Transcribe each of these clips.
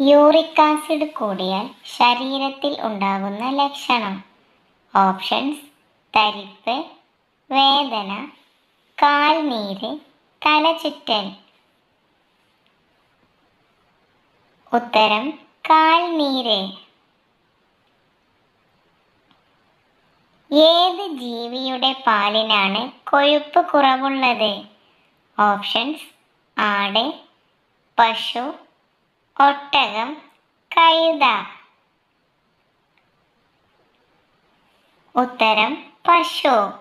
Uric acid കൂടിയാൽ ശരീരത്തിൽ ഉണ്ടാകുന്ന ലക്ഷണം. ഓപ്ഷൻസ് തരിപ്പ് വേദന കാൽനീര് തലചുറ്റൽ. ഉത്തരം കാൽനീര്. ഏത് ജീവിയുടെ പാലിനാണ് കൊഴുപ്പ് കുറവുള്ളത്? ഓപ്ഷൻസ് ആട് പശു ഒട്ടകം കഴുത. ഉത്തരം പശു.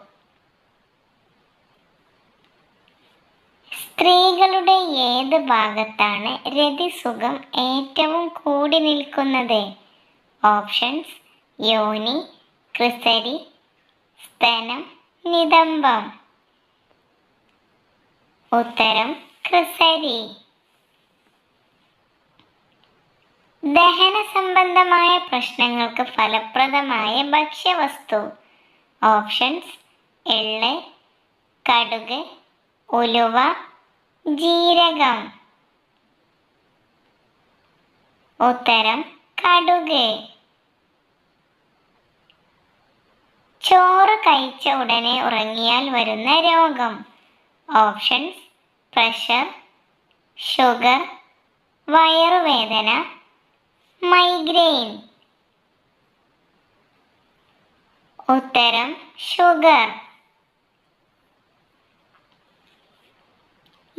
സ്ത്രീകളുടെ ഏത് ഭാഗത്താണ് രതിസുഖം ഏറ്റവും കൂടി നിൽക്കുന്നത്? ഓപ്ഷൻസ് യോനി ക്രിസരി സ്തനം നിതംബം. ഉത്തരം ക്രിസരി. ദഹന സംബന്ധമായ പ്രശ്നങ്ങൾക്ക് ഫലപ്രദമായ ഭക്ഷ്യവസ്തു. ഓപ്ഷൻസ് എള്ള് കടുക് ഉലുവ ജീരകം. ഉത്തരം കടുക്. ചോറ് കഴിച്ച ഉടനെ ഉറങ്ങിയാൽ വരുന്ന രോഗം. ഓപ്ഷൻസ് പ്രഷർ ഷുഗർ വയറുവേദന മൈഗ്രെയിൻ. ഉത്തരം ഷുഗർ.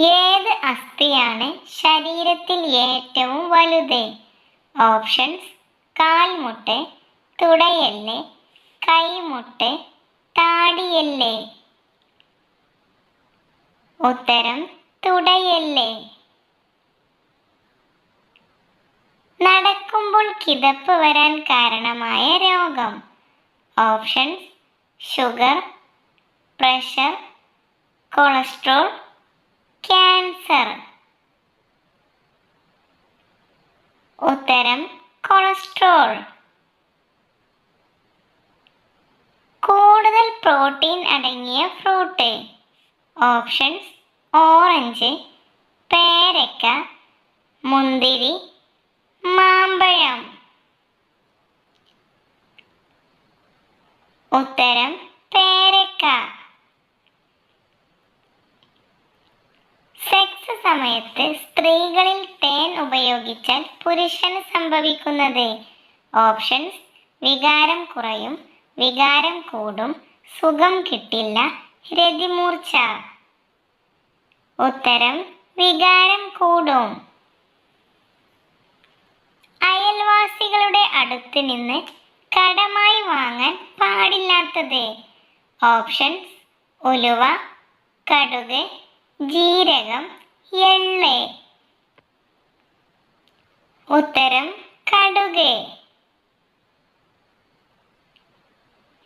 ഏത് അസ്ഥിയാണ് ശരീരത്തിൽ ഏറ്റവും വലുത്? ഓപ്ഷൻസ് കാൽമുട്ട് തുടയല്ല് കൈമുട്ട് താടിയല്ലേ. ഉത്തരം തുടയല്ല്. നടക്കുമ്പോൾ കിതപ്പ് വരാൻ കാരണമായ രോഗം. Options sugar pressure cholesterol cancer. ഉത്തരം കൊളസ്ട്രോൾ. കൂടുതൽ പ്രോട്ടീൻ അടങ്ങിയ ഫ്രൂട്ട്. ഓപ്ഷൻസ് ഓറഞ്ച് പേരക്ക മുന്തിരി മാമ്പഴം. ഉത്തരം പേരക്ക. സെക്സ് സമയത്ത് സ്ത്രീകളിൽ തേൻ ഉപയോഗിച്ചാൽ പുരുഷന് സംഭവിക്കുന്നത്. ഓപ്ഷൻസ് വികാരം കുറയും വികാരം കൂടും സുഖം കിട്ടില്ല രതിമൂർച്ച. ഉത്തരം വികാരം കൂടും. അയൽവാസികളുടെ അടുത്ത് നിന്ന് കടമായി വാങ്ങാൻ പാടില്ലാത്തത്. ഓപ്ഷൻസ് ഉലുവ കടുക് ജീരകം എള്ള്. ഉത്തരം കടുക്.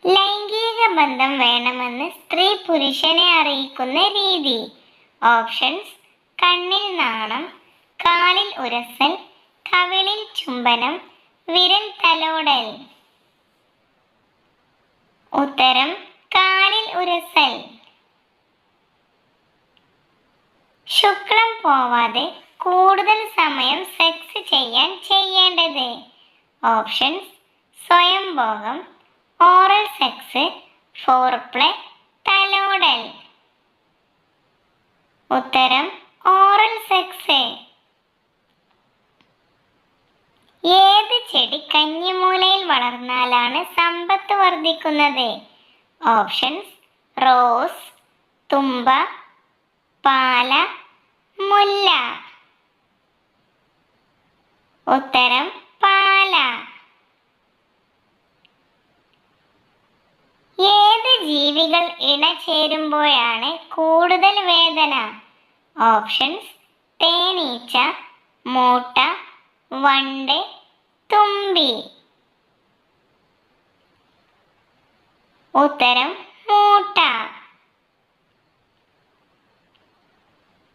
ലൈംഗിക ബന്ധം വേണമെന്ന് സ്ത്രീ പുരുഷനെ അറിയിക്കുന്ന രീതി. ഓപ്ഷൻസ് കണ്ണിൽ നാണം കാലിൽ ഉരസൽ കവിളിൽ ചുംബനം വിരൽ തലോടൽ. ഉത്തരം കാലിൽ ഉരസൽ. ശുക്ലം പോവാതെ കൂടുതൽ സമയം സെക്സ് ചെയ്യാൻ ചെയ്യേണ്ടത്. ഓപ്ഷൻസ് സ്വയം ഭോഗം ഓറൽ സെക്സ് ഫോർപ്ലേ തലോടൽ. ഉത്തരം ഓറൽ സെക്സ് ഏത് ചെടി കഞ്ഞിമൂലയിൽ വളർന്നാലാണ് സമ്പത്ത് വർദ്ധിക്കുന്നത്? ഓപ്ഷൻസ് റോസ് തുമ്പ പാല മുല്ല. ഉത്തരം പാല. ഏത് ജീവികൾ ഇണചേരുമ്പോഴാണ് കൂടുതൽ വേദന? ഓപ്ഷൻസ് തേനീച്ച മൂട്ട വണ്ട് തുമ്പി. ഉത്തരം മൂട്ട.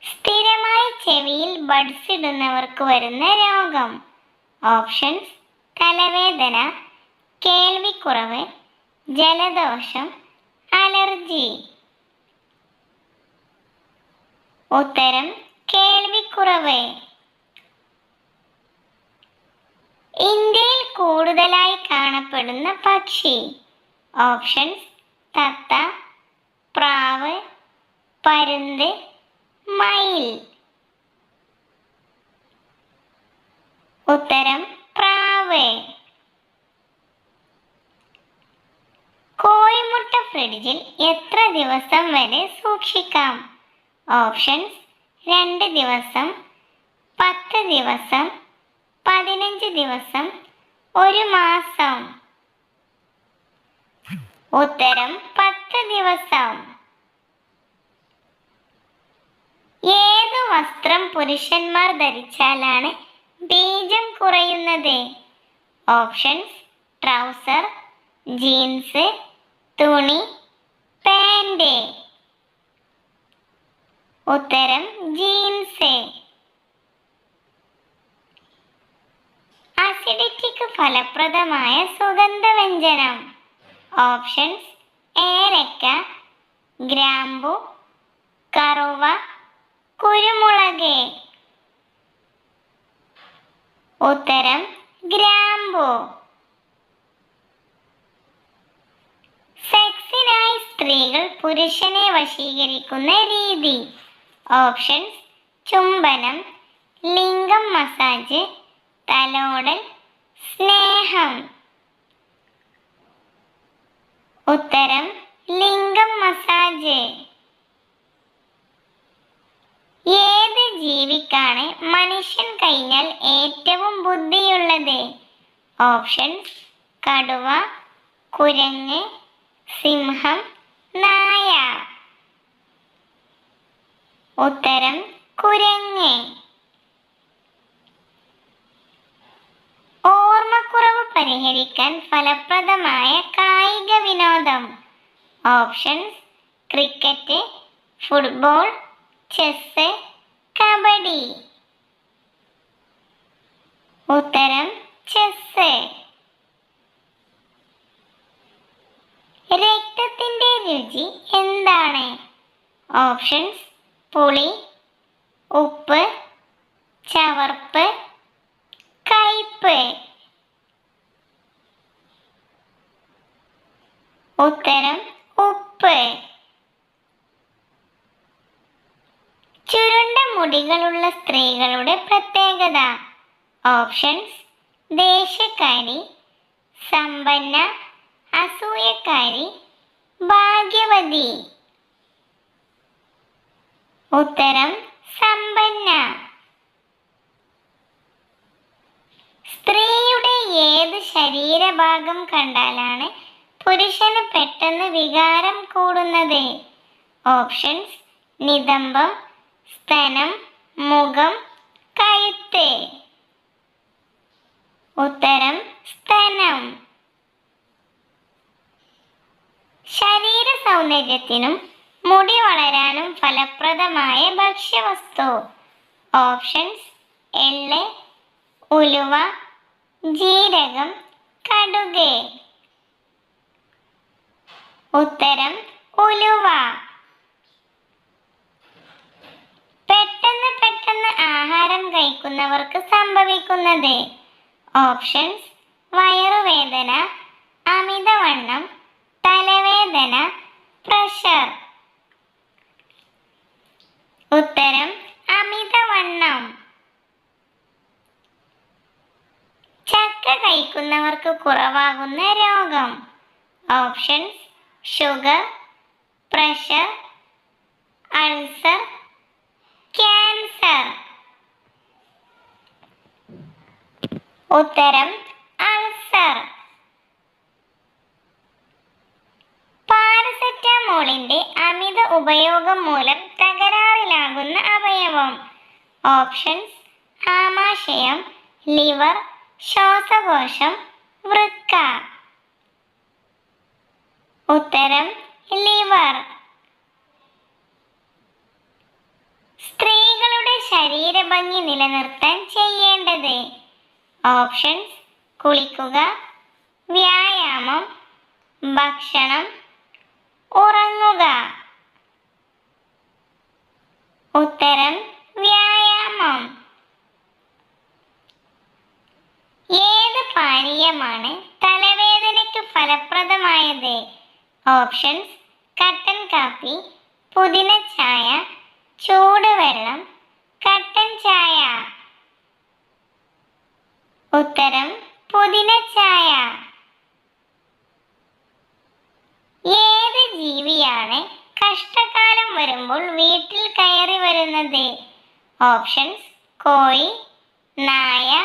സ്ഥിരമായി ചെവിയിൽ ബഡ്സ് ഇടുന്നവർക്ക് വരുന്ന രോഗം. ഓപ്ഷൻസ് തലവേദന കേൾവിക്കുറവ് ജലദോഷം അലർജി. ഉത്തരം കേൾവിക്കുറവ്. കൂടുതലായി കാണപ്പെടുന്ന പക്ഷി. ഓപ്ഷൻസ് തത്ത പ്രാവ് പരുന്ത് മയിൽ. ഉത്തരം പ്രാവ്. കോഴിമുട്ട ഫ്രിഡ്ജിൽ എത്ര ദിവസം വരെ സൂക്ഷിക്കാം? ഓപ്ഷൻസ് രണ്ട് ദിവസം പത്ത് ദിവസം പതിനഞ്ച് ദിവസം ഒരു മാസം. ഉത്തരം പത്ത് ദിവസം. ഏത് വസ്ത്രം പുരുഷന്മാർ ധരിച്ചാലാണ് ബീജം കുറയുന്നത്? ഓപ്ഷൻസ് ട്രൗസർ ജീൻസ് തുണി പാന്റ്. ഉത്തരം ജീൻസ്. അസിഡിറ്റിക്ക് ഫലപ്രദമായ സുഗന്ധവ്യഞ്ജനം. ഓപ്ഷൻസ് ഏലക്ക ഗ്രാമ്പു കറുവ കുരുമുളക്. ഉത്തരം ഗ്രാമ്പു. സെക്സിനായി സ്ത്രീകൾ പുരുഷനെ വശീകരിക്കുന്ന രീതി. ഓപ്ഷൻസ് ചുംബനം ലിംഗം മസാജ് തലോടൽ സ്നേഹം. ഉത്തരം ലിംഗം മസാജ്. ഏത് ജീവിക്കാണ് മനുഷ്യൻ കഴിഞ്ഞാൽ ഏറ്റവും ബുദ്ധിയുള്ളത്? ഓപ്ഷൻ കടുവ കുരങ്ങ് സിംഹം നായ. ഉത്തരം കുരങ്ങ്. ഓർമ്മക്കുറവ് പരിഹരിക്കാൻ ഫലപ്രദമായ കായിക വിനോദം. Options cricket football chess kabaddi. ഉത്തരം ചെസ് രക്തത്തിന്റെ രുചി എന്താണ്? ഓപ്ഷൻസ് പുളി ഉപ്പ് ചവർപ്പ് ഉത്തരം ഉപ്പ്. ചുരുണ്ട മുടികളുള്ള സ്ത്രീകളുടെ പ്രത്യേകത. ഓപ്ഷൻസ് ദേഷ്യക്കാരി സമ്പന്ന അസൂയക്കാരി ഭാഗ്യവതി. ഉത്തരം സമ്പന്ന. സ്ത്രീയുടെ ഏത് ശരീരഭാഗം കണ്ടാലാണ് പുരുഷന് പെട്ടെന്ന് വികാരം കൂടുന്നത്. ഓപ്ഷൻസ് നിതംബം സ്തനം മുഖം കഴുത്ത്. ഉത്തരം സ്തനം. ശരീര സൗന്ദര്യത്തിനും മുടി വളരാനും ഫലപ്രദമായ ഭക്ഷ്യവസ്തു. ഓപ്ഷൻസ് എള്ള് ഉലുവ ജീരകം കടുക്. ഉത്തരം ഉലുവ. പെട്ടെന്ന് പെട്ടെന്ന് ആഹാരം കഴിക്കുന്നവർക്ക് സംഭവിക്കുന്നത് ഓപ്ഷൻസ് വയറുവേദന അമിതവണ്ണം തലവേദന പ്രഷർ. ഉത്തരം അമിതവണ്ണം. ചക്ക കഴിക്കുന്നവർക്ക് കുറവാകുന്ന രോഗം. Options sugar pressure ulcer cancer ഉത്തരം അൾസർ പാരസെറ്റാമോളിന്റെ അമിത ഉപയോഗം മൂലം തകരാറിലാകുന്ന അവയവം. ഓപ്ഷൻസ് ആമാശയം ലിവർ ശ്വാസകോശം വൃക്ക. ഉത്തരം ലിവർ സ്ത്രീകളുടെ ശരീരഭംഗി നിലനിർത്താൻ ചെയ്യേണ്ടത് ഓപ്ഷൻസ് കുളിക്കുക വ്യായാമം ഭക്ഷണം ഉറങ്ങുക. ഉത്തരം വ്യായാമം. ഏത് പാനീയമാണ് തലവേദനയ്ക്ക് ഫലപ്രദമായത്? ഓപ്ഷൻസ് കട്ടൻ കാപ്പി പുതിന ചായ ചൂടുവെള്ളം കട്ടൻ ചായ. ഉത്തരം പുതിന ചായ. ഏത് ജീവിയാണ് കഷ്ടകാലം വരുമ്പോൾ വീട്ടിൽ കയറി വരുന്നത്? ഓപ്ഷൻസ് കോഴി നായ